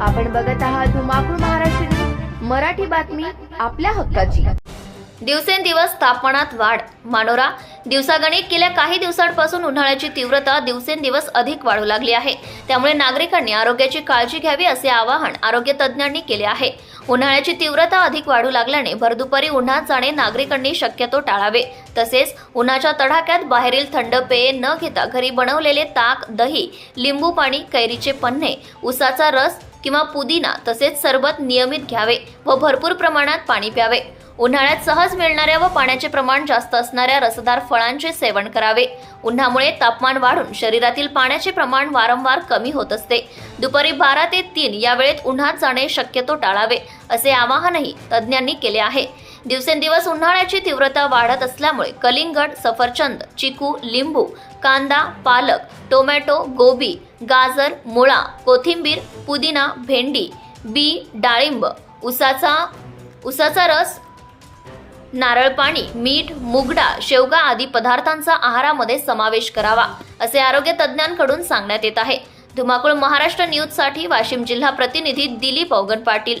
आपण बघत आहात धुमाकूळ महाराष्ट्र न्यूज, मराठी बातमी आपल्या हक्काची. दिवसेंदिवस तापमानात वाढ. मानोरा दिवसागणिक गेल्या काही दिवसांपासून उन्हाळ्याची तीव्रता दिवसेंदिवस अधिक वाढू लागली आहे. त्यामुळे नागरिकांनी आरोग्याची काळजी घ्यावी असे आवाहन आरोग्य तज्ज्ञांनी केले आहे. उन्हाळ्याची तीव्रता अधिक वाढू लागल्याने भरदुपारी उन्हात जाणे नागरिकांनी शक्यतो टाळावे. तसेच उन्हाच्या तडाख्यात बाहेरील थंड पेये न घेता घरी बनवलेले ताक दही लिंबू पाणी कैरीचे पन्हे उसाचा रस किंवा पुदिना तसेच सरबत नियमित घ्यावे व भरपूर प्रमाणात पाणी प्यावे. उन्हाळ्यात सहज मिळणाऱ्या व पाण्याचे प्रमाण जास्त असणाऱ्या रसदार फळांचे सेवन करावे. उन्हामुळे तापमान वाढून शरीरातील पाण्याचे प्रमाण वारंवार कमी होत असते. दुपारी बारा ते तीन या वेळेत उन्हात जाणे शक्यतो टाळावे असे आवाहनही तज्ज्ञांनी केले आहे. दिवसेंदिवस उन्हाळ्याची तीव्रता वाढत असल्यामुळे कलिंगड सफरचंद चिकू लिंबू कांदा पालक टोमॅटो गोबी गाजर मुळा कोथिंबीर पुदिना भेंडी बी डाळिंब उसाचा उसाचा रस नारळ पाणी मीठ मुगडा शेवगा आदी पदार्थांचा आहारामध्ये समावेश करावा असे आरोग्य तज्ज्ञांकडून सांगण्यात येत आहे. धुमाकूळ महाराष्ट्र न्यूजसाठी वाशिम जिल्हा प्रतिनिधी दिलीप अवगण पाटील.